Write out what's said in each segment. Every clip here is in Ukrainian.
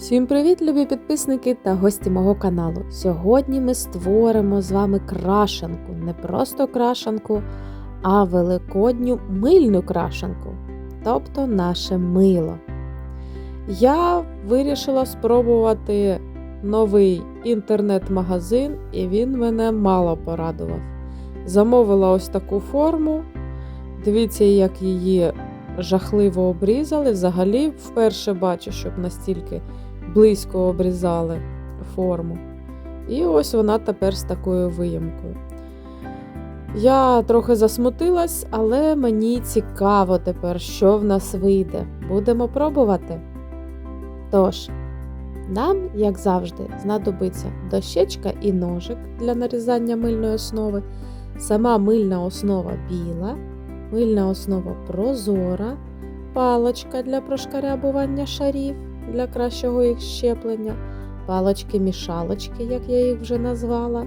Всім привіт, любі підписники та гості мого каналу. Сьогодні ми створимо з вами крашанку. Не просто крашанку, а великодню мильну крашанку, тобто наше мило. Я вирішила спробувати новий інтернет-магазин, і він мене мало порадував. Замовила ось таку форму. Дивіться, як її жахливо обрізали. Взагалі, вперше бачу, щоб настільки близько обрізали форму. І ось вона тепер з такою виїмкою. Я трохи засмутилась, але мені цікаво тепер, що в нас вийде. Будемо пробувати. Тож, нам, як завжди, знадобиться дощечка і ножик для нарізання мильної основи. Сама мильна основа біла, мильна основа прозора, палочка для прошкарябування шарів для кращого їх щеплення, палочки-мішалочки, як я їх вже назвала,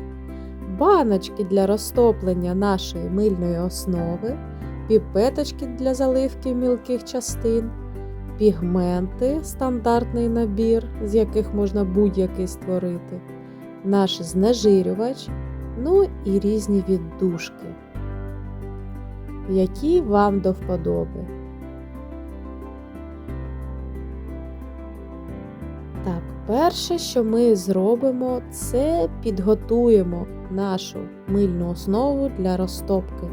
баночки для розтоплення нашої мильної основи, піпеточки для заливки мілких частин, пігменти, стандартний набір, з яких можна будь-який створити, наш знежирювач, ну і різні віддушки, які вам до вподоби. Так, перше, що ми зробимо, це підготуємо нашу мильну основу для розтопки.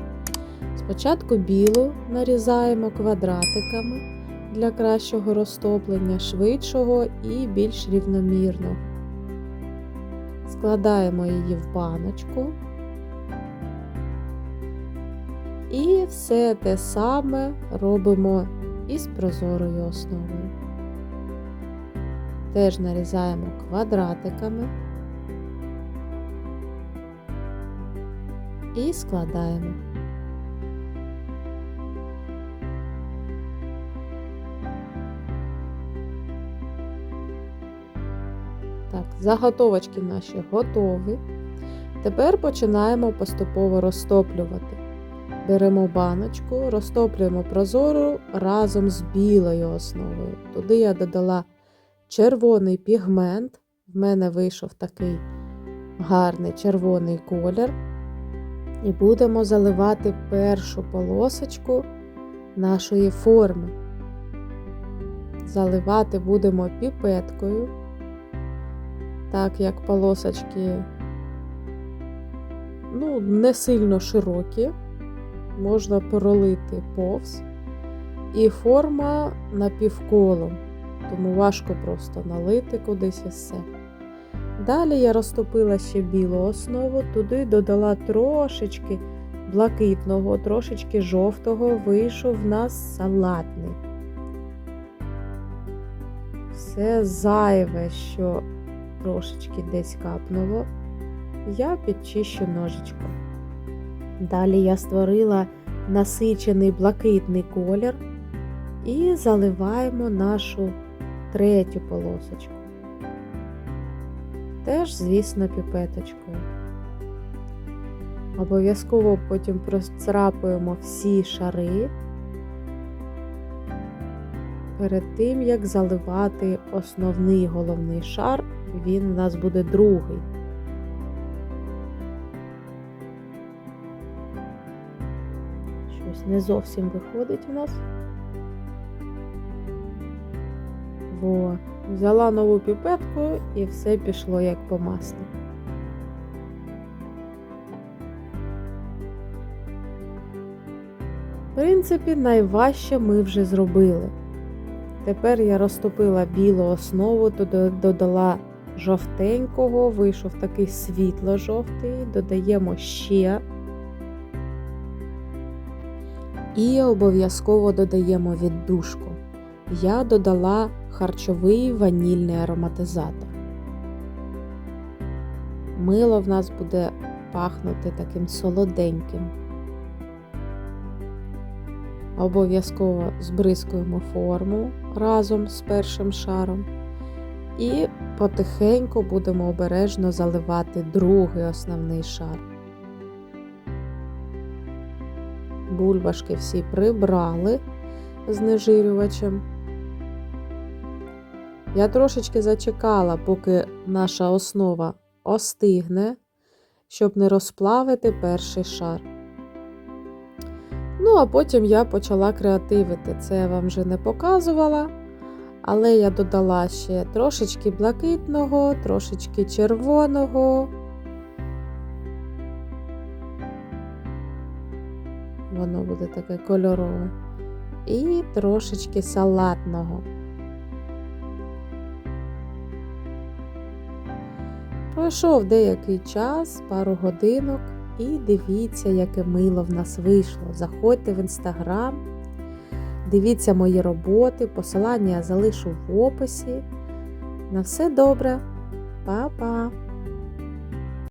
Спочатку білу нарізаємо квадратиками для кращого розтоплення, швидшого і більш рівномірно. Складаємо її в баночку. І все те саме робимо із прозорою основою теж нарізаємо квадратиками і складаємо. Так, заготовочки наші готові. Тепер починаємо поступово розтоплювати. Беремо баночку, розтоплюємо прозору разом з білою основою. Туди я додала червоний пігмент. В мене вийшов такий гарний червоний колір. І будемо заливати першу полосочку нашої форми. Заливати будемо піпеткою, так як полосочки ну, не сильно широкі, можна пролити повз, і форма напівколом тому важко просто налити кудись і. Далі я розтопила ще білу основу, туди додала трошечки блакитного, трошечки жовтого, вийшов в нас салатний. Все зайве, що трошечки десь капнуло, я підчищу ножичком. Далі я створила насичений блакитний колір і заливаємо нашу третю полосочку. Теж, звісно, піпеточкою. Обов'язково потім процрапуємо всі шари перед тим, як заливати основний головний шар, він у нас буде другий. Щось не зовсім виходить у нас. Во, взяла нову піпетку і все пішло як по маслу. В принципі, найважче ми вже зробили. Тепер я розтопила білу основу, додала жовтенького, вийшов такий світло-жовтий, додаємо ще. І обов'язково додаємо віддушку. Я додала харчовий ванільний ароматизатор. Мило в нас буде пахнути таким солоденьким. Обов'язково збризкуємо форму разом з першим шаром. І потихеньку будемо обережно заливати другий основний шар. Бульбашки всі прибрали знежирювачем. Я трошечки зачекала, поки наша основа остигне, щоб не розплавити перший шар. Ну, а потім я почала креативити. Це я вам вже не показувала. Але я додала ще трошечки блакитного, трошечки червоного. Воно буде таке кольорове. І трошечки салатного. Пройшов деякий час, пару годинок, і дивіться, яке мило в нас вийшло. Заходьте в інстаграм, дивіться мої роботи, посилання я залишу в описі. На все добре, Па-па!